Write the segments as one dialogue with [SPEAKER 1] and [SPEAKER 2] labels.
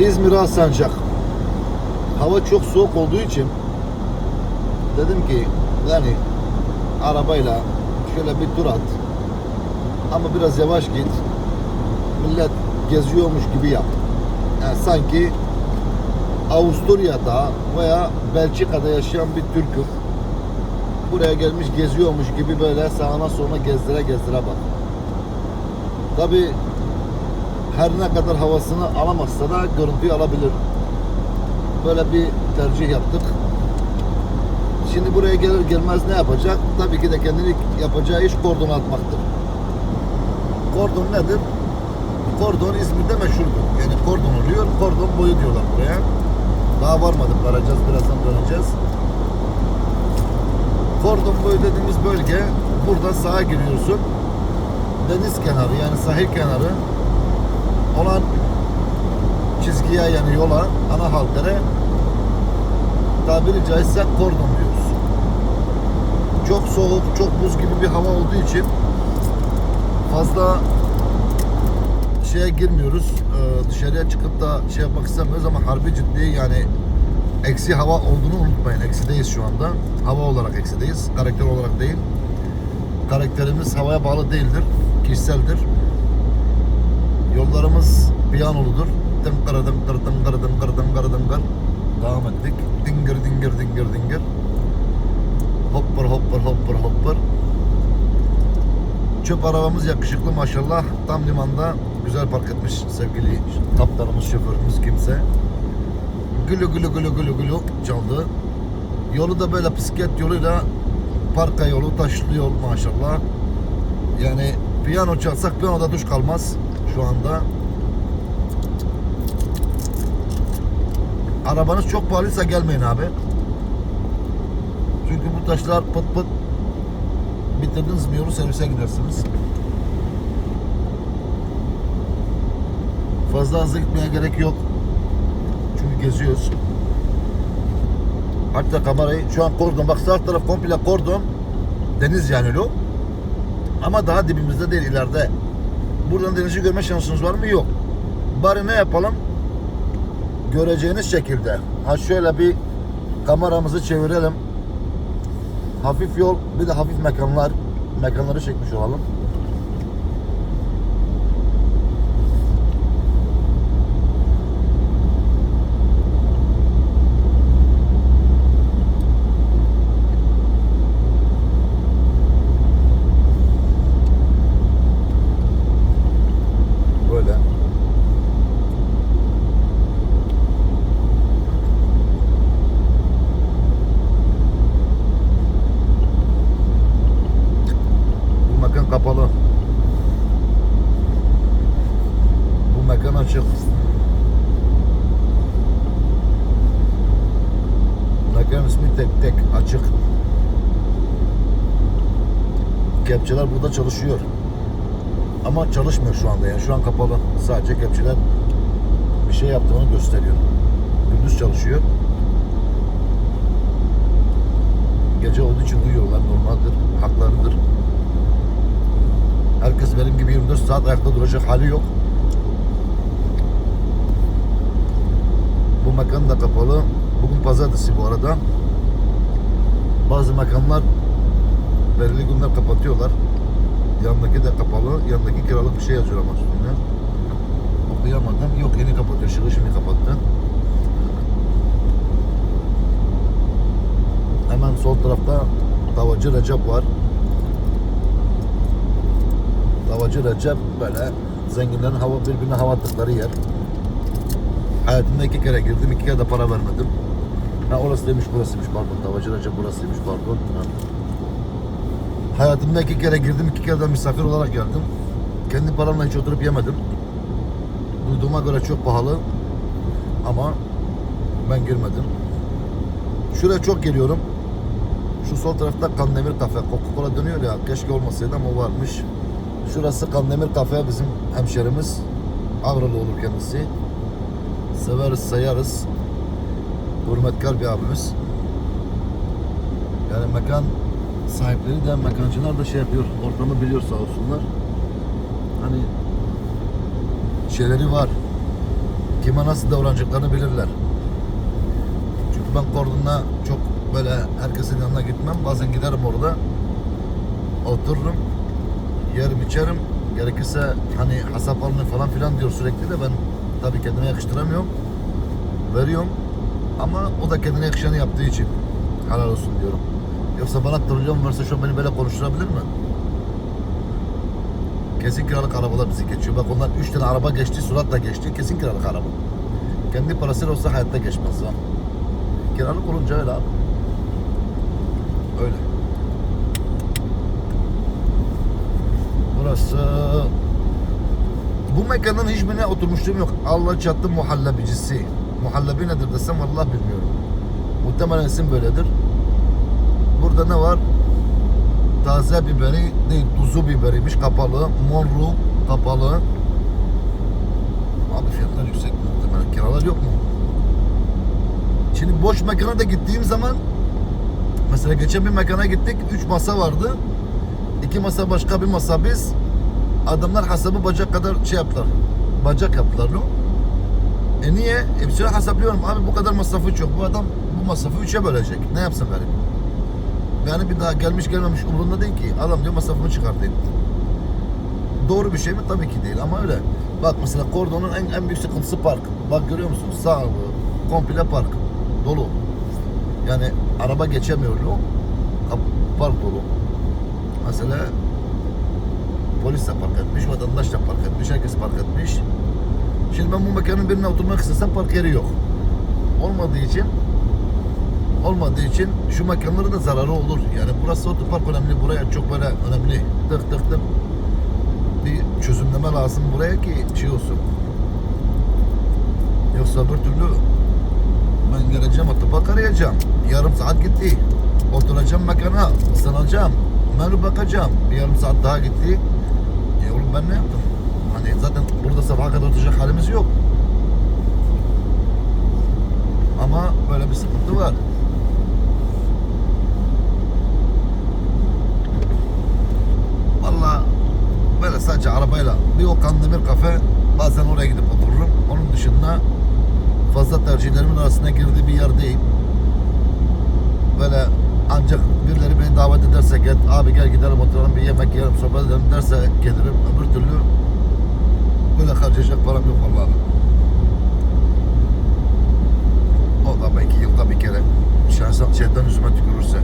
[SPEAKER 1] İzmir Alsancak. Hava çok soğuk olduğu için dedim ki yani arabayla şöyle bir tur at. Ama biraz yavaş git. Millet geziyormuş gibi yap. Yani sanki Avusturya'da veya Belçika'da yaşayan bir Türk'üm. Buraya gelmiş geziyormuş gibi böyle sağına soluna gezdire gezdire bak. Tabi her ne kadar havasını alamazsa da görüntüyü alabilir. Böyle bir tercih yaptık. Şimdi buraya gelir gelmez ne yapacak? Tabii ki de kendini yapacağı iş kordon atmaktır. Kordon nedir? Kordon İzmir'de meşhurdur. Yani kordon oluyor, kordon boyu diyorlar buraya. Daha varmadık, varacağız, birazdan döneceğiz. Kordon boyu dediğimiz bölge, burada sağa giriyorsun. Deniz kenarı yani sahil kenarı olan çizgiye yani yola, ana halkara tabiri caizse kordon diyoruz. Çok soğuk, çok buz gibi bir hava olduğu için fazla şeye girmiyoruz. Ee, dışarıya çıkıp da şey yapmak istemiyoruz ama harbi ciddi yani eksi hava olduğunu unutmayın. Eksideyiz şu anda. Hava olarak eksideyiz. Karakter olarak değil. Karakterimiz havaya bağlı değildir. Kişiseldir. Yollarımız piyanoludur. Dınkır dınkır dınkır dınkır dınkır dınkır. Devam ettik. Dingir dingir dingir dingir. Hopper hopper hopper hopper. Çöp arabamız yakışıklı maşallah. Tam limanda güzel park etmiş sevgili kaptanımız, şoförümüz kimse. Gülü gülü gülü gülü gülü çaldı. Yolu da böyle bisiklet yoluyla parka yolu, taşlı yol maşallah. Yani piyano çalsak piyanoda duş kalmaz şu anda. Arabanız çok pahalıysa gelmeyin abi. Çünkü bu taşlar pıt pıt bitirdiniz mi yolu servise gidersiniz. Fazla hızlı gitmeye gerek yok. Çünkü geziyoruz. Hatta kamerayı şu an kordon bak sağ taraf komple kordon deniz yani o. Ama daha dibimizde değil ileride. Buradan denizi görme şansınız var mı? Yok. Bari ne yapalım? Göreceğiniz şekilde. Ha şöyle bir kameramızı çevirelim. Hafif yol, bir de hafif mekanlar. Mekanları çekmiş olalım. Böyle. Bu mekan kapalı. Bu mekan açık. Mekan ismi tek tek açık. Kepçeler burada çalışıyor. Ama çalışmıyor şu anda yani şu an kapalı. Sadece kepçeler bir şey yaptığını gösteriyor. Gündüz çalışıyor. Gece olduğu için uyuyorlar normaldir. Haklarıdır. Herkes benim gibi 24 saat ayakta duracak hali yok. Bu mekan da kapalı. Bugün pazartesi bu arada. Bazı mekanlar belirli günler kapatıyorlar. Yanındaki de kapalı. Yanındaki kiralık bir şey yazıyor ama üstünde. Okuyamadım. Yok yeni kapatıyor. Şığı şimdi kapattı. Hemen sol tarafta Davacı Recep var. Davacı Recep böyle zenginlerin hava birbirine hava attıkları yer. Hayatımda iki kere girdim, iki kere de para vermedim. Ha orası demiş, burasıymış pardon. Davacı Recep burasıymış pardon. Ha. Hayatımda iki kere girdim, iki kere de misafir olarak geldim. Kendi paramla hiç oturup yemedim. Duyduğuma göre çok pahalı. Ama ben girmedim. Şuraya çok geliyorum. Şu sol tarafta Kandemir Kafe. Coca-Cola dönüyor ya. Keşke olmasaydı ama varmış. Şurası Kandemir Kafe bizim hemşerimiz. Avralı olur kendisi. Severiz, sayarız. Hürmetkar bir abimiz. Yani mekan sahipleri de mekancılar da şey yapıyor. Ortamı biliyor sağ olsunlar. Hani şeyleri var. kime nasıl davranacaklarını bilirler. Çünkü ben Kordon'da çok böyle herkesin yanına gitmem. Bazen giderim orada. Otururum. Yerim içerim. Gerekirse hani hasap alını falan filan diyor sürekli de ben tabii kendime yakıştıramıyorum. Veriyorum. Ama o da kendine yakışanı yaptığı için helal olsun diyorum. Yoksa bana trilyon verse şu an beni böyle konuşturabilir mi? Kesin kiralık arabalar bizi geçiyor. Bak onlar 3 tane araba geçti, suratla geçti. Kesin kiralık araba. Kendi parasıyla olsa hayatta geçmez ha. Kiralık olunca öyle abi. Öyle. Burası bu mekanın hiçbirine oturmuşluğum yok. Allah çattı muhallebicisi. Muhallebi nedir desem vallahi bilmiyorum. Muhtemelen isim böyledir. Burada ne var? Taze biberi değil, tuzu biberiymiş kapalı. Monru kapalı. Abi fiyatlar yüksek muhtemelen. Kiralar yok mu? Şimdi boş mekana da gittiğim zaman mesela geçen bir mekana gittik. Üç masa vardı. İki masa başka bir masa biz. Adamlar hesabı bacak kadar şey yaptılar. Bacak yaptılar no? E niye? E bir süre. Abi bu kadar masrafı çok. Bu adam bu masrafı üçe bölecek. Ne yapsın garip? Yani bir daha gelmiş gelmemiş umurunda değil ki. Adam diyor masrafımı çıkartayım. Doğru bir şey mi? Tabii ki değil ama öyle. Bak mesela Kordon'un en, en büyük sıkıntısı park. Bak görüyor musun? Sağ komple park. Dolu. Yani araba geçemiyor Park dolu. Mesela polis de park etmiş, vatandaş da park etmiş, herkes park etmiş. Şimdi ben bu mekanın birine oturmak istesem park yeri yok. Olmadığı için olmadığı için şu mekanların da zararı olur. Yani burası otopark önemli. Buraya çok böyle önemli. Tık tık tık bir çözümleme lazım buraya ki şey olsun. Yoksa bir türlü ben geleceğim otopark arayacağım. Yarım saat gitti. Oturacağım mekana, ısınacağım. Menü bakacağım. Bir yarım saat daha gitti. E oğlum ben ne yaptım? Hani zaten burada sabaha kadar oturacak halimiz yok. Ama böyle bir sıkıntı var. Valla böyle sadece arabayla bir o Kandemir kafe bazen oraya gidip otururum. Onun dışında fazla tercihlerimin arasına girdiği bir yer değil. Böyle ancak birileri beni davet ederse gel abi gel gidelim oturalım bir yemek yiyelim sohbet edelim derse gelirim. Öbür türlü böyle harcayacak param yok vallahi. O da belki yılda bir kere şahsen şeytan yüzüme tükürürse.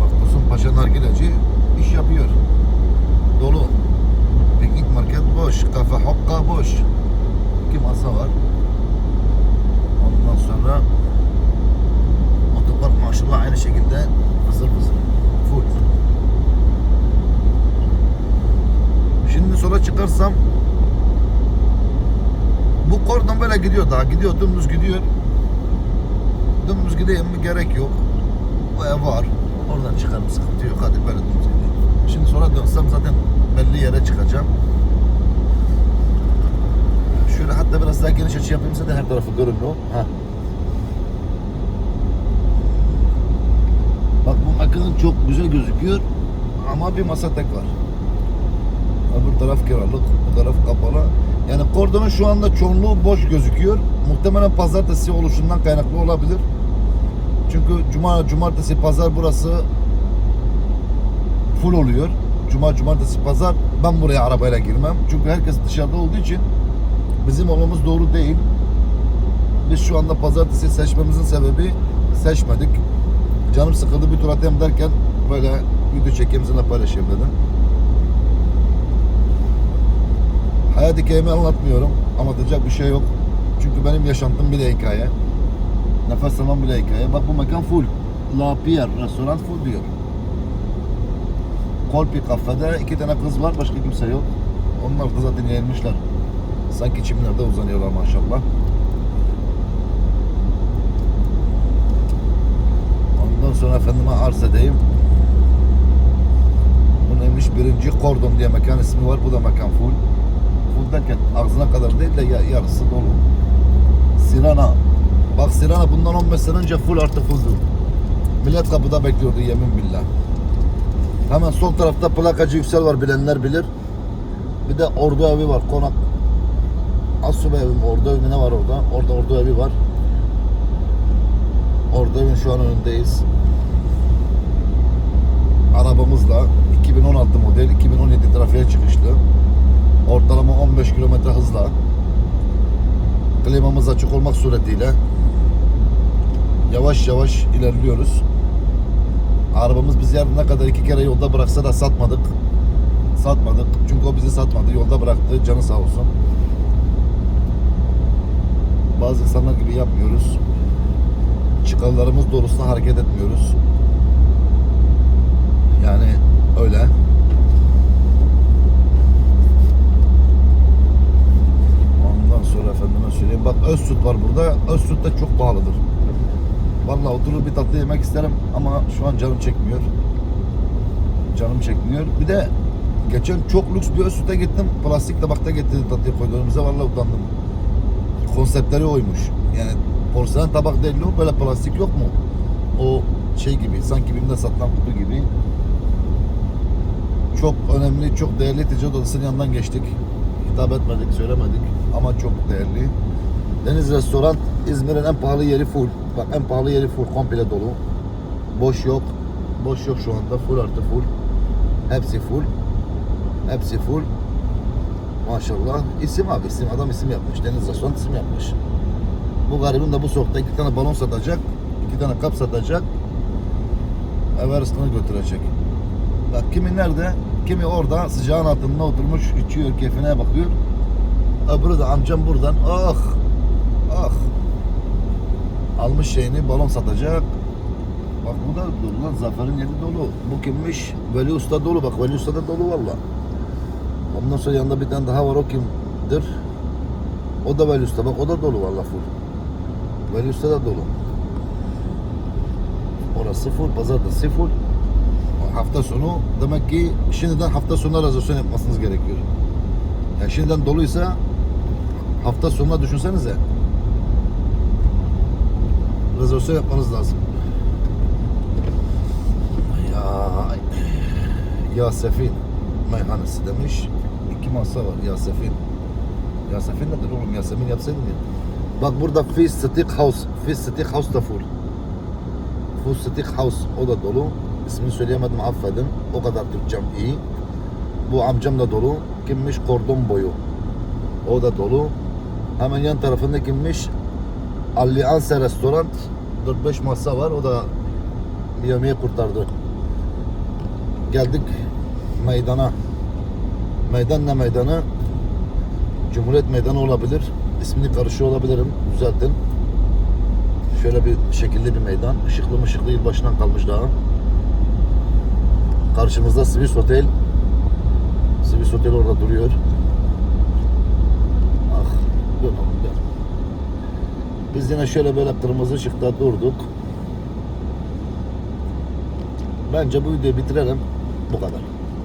[SPEAKER 1] Bak Tosun Paşa Nargileci iş yapıyor. Dolu. Piknik market boş. Kafe hokka boş. İki masa var. Ondan sonra otopark maşallah aynı şekilde vızır vızır. Full. Şimdi sola çıkarsam bu kordon böyle gidiyor daha gidiyor dümdüz gidiyor. Dümdüz gideyim mi gerek yok. Ev var. Oradan çıkarım sıkıntı yok. Hadi böyle gideyim. Şimdi sonra dönsem zaten belli yere çıkacağım. Şöyle hatta biraz daha geniş açı yapayım zaten her tarafı görünüyor. Ha. Bak bu mekan çok güzel gözüküyor ama bir masa tek var. Öbür taraf kiralık, bu taraf kapalı. Yani kordonun şu anda çoğunluğu boş gözüküyor. Muhtemelen pazartesi oluşundan kaynaklı olabilir. Çünkü cuma, cumartesi, pazar burası full oluyor. Cuma, cumartesi, pazar ben buraya arabayla girmem. Çünkü herkes dışarıda olduğu için bizim olmamız doğru değil. Biz şu anda pazartesi seçmemizin sebebi seçmedik. Canım sıkıldı bir tur atayım derken böyle video çekeyim sizinle paylaşayım dedim. Hayat hikayemi anlatmıyorum. Anlatacak bir şey yok. Çünkü benim yaşantım bile hikaye. Nefes almam bile hikaye. Bak bu mekan full. La Pierre restoran full diyor. Kolpi kafede iki tane kız var. Başka kimse yok. Onlar da zaten yayılmışlar. Sanki çimlerde uzanıyorlar maşallah. Ondan sonra efendime arz edeyim. Bu neymiş? Birinci kordon diye mekan ismi var. Bu da mekan full. Full derken ağzına kadar değil de ya- yarısı dolu. Sirana. Bak Sirana bundan 15 sene önce full artı fulldu. Millet kapıda bekliyordu yemin billah. Hemen sol tarafta plakacı Yüksel var bilenler bilir. Bir de Ordu evi var konak. Asubay evim orada evi ne var orada? Orada orada evi var. Orada evin şu an önündeyiz. Arabamızla 2016 model 2017 trafiğe çıkışlı. Ortalama 15 kilometre hızla. Klimamız açık olmak suretiyle yavaş yavaş ilerliyoruz. Arabamız bizi ne kadar iki kere yolda bıraksa da satmadık. Satmadık. Çünkü o bizi satmadı. Yolda bıraktı. Canı sağ olsun. Bazı insanlar gibi yapmıyoruz. Çıkarlarımız doğrultusunda hareket etmiyoruz. Yani öyle. Ondan sonra efendime söyleyeyim. Bak öz süt var burada. Öz süt de çok pahalıdır. Vallahi oturur bir tatlı yemek isterim ama şu an canım çekmiyor. Canım çekmiyor. Bir de geçen çok lüks bir öz süte gittim. Plastik tabakta getirdi tatlıyı koydu önümüze. Vallahi utandım. Konseptleri oymuş. Yani porselen tabak değil o. Böyle plastik yok mu? O şey gibi sanki birinde satılan kutu gibi. Çok önemli, çok değerli ticaret odasının yanından geçtik. Hitap etmedik, söylemedik ama çok değerli. Deniz Restoran İzmir'in en pahalı yeri full. Bak en pahalı yeri full, komple dolu. Boş yok. Boş yok şu anda. Full artı full. Hepsi full. Hepsi full. Maşallah. İsim abi isim. Adam isim yapmış. Deniz Restoran isim yapmış. Bu garibin de bu sokakta iki tane balon satacak. iki tane kap satacak. Everest'ını götürecek. Bak kimi nerede? Kimi orada sıcağın altında oturmuş içiyor, keyfine bakıyor. Öbürü de amcam buradan ah ah almış şeyini balon satacak. Bak bu da dolu lan Zafer'in yeri dolu. Bu kimmiş? Veli Usta dolu bak Veli Usta da dolu valla. Ondan sonra yanında bir tane daha var o kimdir? O da Veli Usta bak o da dolu valla full. Veli Usta da dolu. Orası full, pazar da full. Hafta sonu demek ki şimdiden hafta sonuna rezervasyon yapmasınız gerekiyor. Yani şimdiden doluysa hafta sonuna düşünsenize. Rezervasyon yapmanız lazım. Ya Yasefin meyhanesi demiş. İki masa var Yasefin. Yasefin nedir oğlum? Yasemin yapsaydın ya. Bak burada Fish Stick House. Fish Stick House da full. Fish Stick House o da dolu. İsmini söyleyemedim affedin. O kadar Türkçem iyi. Bu amcam da dolu. Kimmiş? Kordon boyu. O da dolu. Hemen yan tarafında kimmiş? Allianse Restoran. 4-5 masa var. O da yemeği kurtardı. Geldik meydana. Meydan ne meydanı? Cumhuriyet Meydanı olabilir. İsmini karışıyor olabilirim. Düzeltin. Şöyle bir şekilli bir meydan. Işıklı mışıklı yılbaşından kalmış daha. Karşımızda Swiss Hotel. Swiss Hotel orada duruyor. Ah, dön oğlum dön. Biz yine şöyle böyle kırmızı ışıkta durduk. Bence bu videoyu bitirelim. Bu kadar.